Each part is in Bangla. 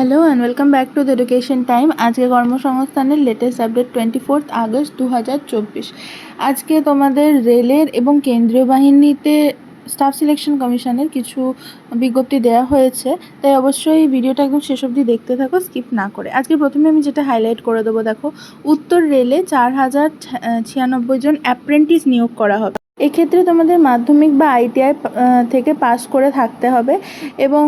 Hello and welcome back to the education time আজকে কর্মসংস্থানের latest update twenty fourth August দু হাজার চব্বিশ। আজকে তোমাদের রেলের এবং কেন্দ্রীয় বাহিনীতে স্টাফ সিলেকশন কমিশনের কিছু বিজ্ঞপ্তি দেওয়া হয়েছে। তাই অবশ্যই ভিডিওটা একদম শেষ অবধি দেখতে থাকো স্কিপ না করে। আজকে প্রথমে আমি যেটা হাইলাইট করে দেবো, দেখো, উত্তর রেলে চার হাজার ছিয়ানব্বই জন অ্যাপ্রেন্টিস নিয়োগ করা হবে। এক্ষেত্রে তোমাদের মাধ্যমিক বা আইটিআই থেকে পাস করে থাকতে হবে এবং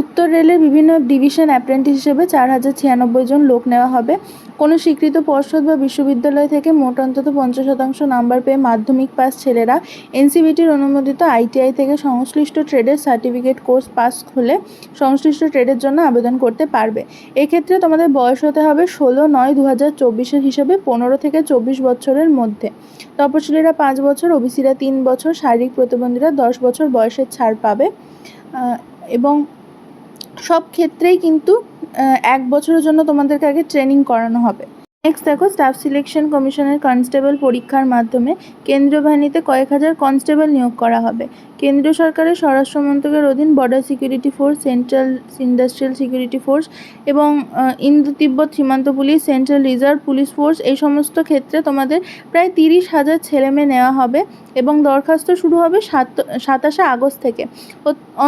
উত্তর রেলের বিভিন্ন ডিভিশন অ্যাপ্রেন্টিস হিসেবে চার হাজার ছিয়ানব্বই জন লোক নেওয়া হবে। কোনো স্বীকৃত পর্ষদ বা বিশ্ববিদ্যালয় থেকে মোট অন্তত পঞ্চাশ শতাংশ নাম্বার পেয়ে মাধ্যমিক পাস ছেলেরা এনসিবিটির অনুমোদিত আইটিআই থেকে সংশ্লিষ্ট ট্রেডের সার্টিফিকেট কোর্স পাস হলে সংশ্লিষ্ট ট্রেডের জন্য আবেদন করতে পারবে। এক্ষেত্রে তোমাদের বয়স হতে হবে ষোলো নয় দু হাজার চব্বিশের হিসেবে পনেরো থেকে চব্বিশ বছরের মধ্যে। তপশিলীরা পাঁচ বছর, ওবিসিরা তিন বছর, শারীরিক প্রতিবন্ধীরা দশ বছর বয়সের ছাড় পাবে। এবং সব ক্ষেত্রেই কিন্তু এক বছরের জন্য তোমাদেরকে আগে ট্রেনিং করানো হবে। নেক্সট দেখো স্টাফ সিলেকশন কমিশনের কনস্টেবল পরীক্ষার মাধ্যমে কেন্দ্রীয় বাহিনীতে কয়েক হাজার কনস্টেবল নিয়োগ করা হবে। কেন্দ্রীয় সরকারের স্বরাষ্ট্র মন্ত্রকের অধীন border security force central industrial security force এবং ইন্দো তিব্বত সীমান্ত police central reserve police force এই সমস্ত ক্ষেত্রে তোমাদের প্রায় তিরিশ হাজার ছেলেমেয়ে নেওয়া হবে এবং দরখাস্ত শুরু হবে সাত, সাতাশে আগস্ট থেকে।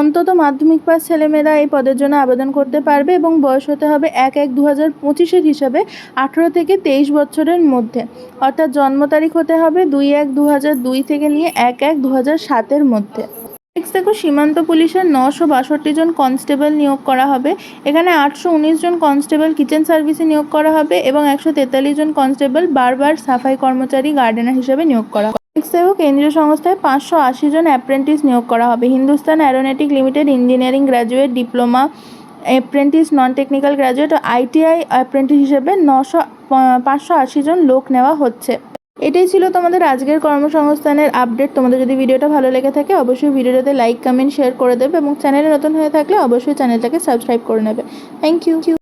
অন্তত মাধ্যমিক পাস ছেলেমেয়েরা এই পদের জন্য আবেদন করতে পারবে এবং বয়স হতে হবে এক এক দু হাজার পঁচিশের হিসাবে আঠেরো থেকে তেইশ বছরের মধ্যে। অর্থাৎ জন্ম তারিখ হতে হবে দুই এক দু দুই থেকে নিয়ে এক এক দু সাতের মধ্যে। দেখো, সীমান্ত পুলিশের নশো বাষট্টি জন কনস্টেবল নিয়োগ করা হবে। এখানে আটশো উনিশ জন কনস্টেবল কিচেন সার্ভিসে নিয়োগ করা হবে এবং একশো তেতাল্লিশ জন কনস্টেবল বারবার সাফাই কর্মচারী গার্ডেনার হিসেবে নিয়োগ করা হবে। দেখো, কেন্দ্রীয় সংস্থায় পাঁচশো আশি জন অ্যাপ্রেন্টিস নিয়োগ করা হবে। Hindustan aeronautic limited engineering graduate diploma apprentice non technical graduate ও আইটিআই অ্যাপ্রেন্টিস হিসেবে নশো পাঁচশো আশি জন লোক নেওয়া হচ্ছে। এটাই ছিল তোমাদের আজকের কর্মসংস্থানের আপডেট তোমাদের যদি ভিডিওটা ভালো লেগে থাকে, অবশ্যই ভিডিওটাতে লাইক কমেন্ট শেয়ার করে দেবে এবং চ্যানেলে নতুন হয়ে থাকলে অবশ্যই চ্যানেলটাকে সাবস্ক্রাইব করে নেবে। Thank you